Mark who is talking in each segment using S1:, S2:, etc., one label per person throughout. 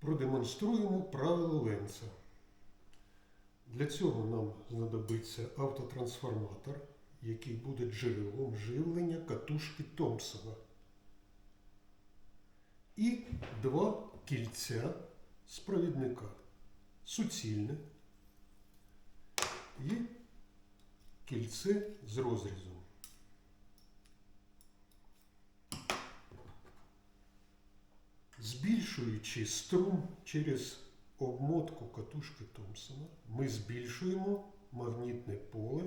S1: продемонструємо правило Ленца. Для цього нам знадобиться автотрансформатор, який буде джерелом живлення катушки Томпсона. І два кільця з. Суцільне і кільце з розрізом. Збільшуючи струм через обмотку катушки Томпсона, ми збільшуємо магнітне поле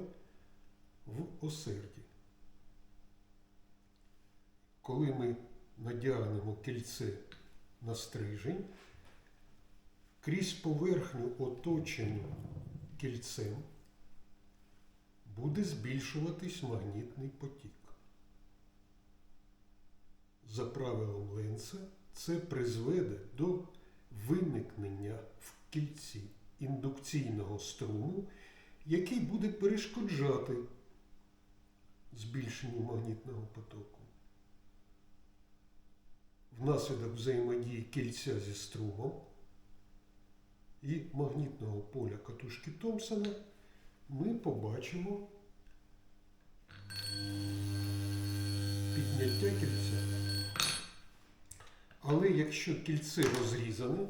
S1: в осерді. Коли ми надягнемо кільце на стрижень, крізь поверхню оточену кільцем буде збільшуватись магнітний потік. За правилом Ленца це призведе до виникнення в кільці індукційного струму, який буде перешкоджати збільшенню магнітного потоку. Внаслідок взаємодії кільця зі струмом і магнітного поля катушки Томпсона ми побачимо підняття кільця. Але якщо кільце розрізане,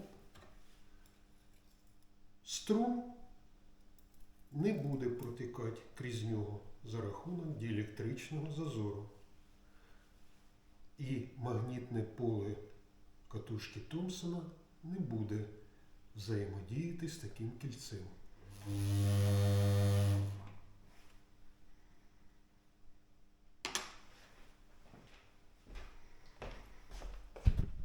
S1: струм не буде протікати крізь нього за рахунок діелектричного зазору. І магнітне поле катушки Томпсона не буде взаємодіяти з таким кільцем.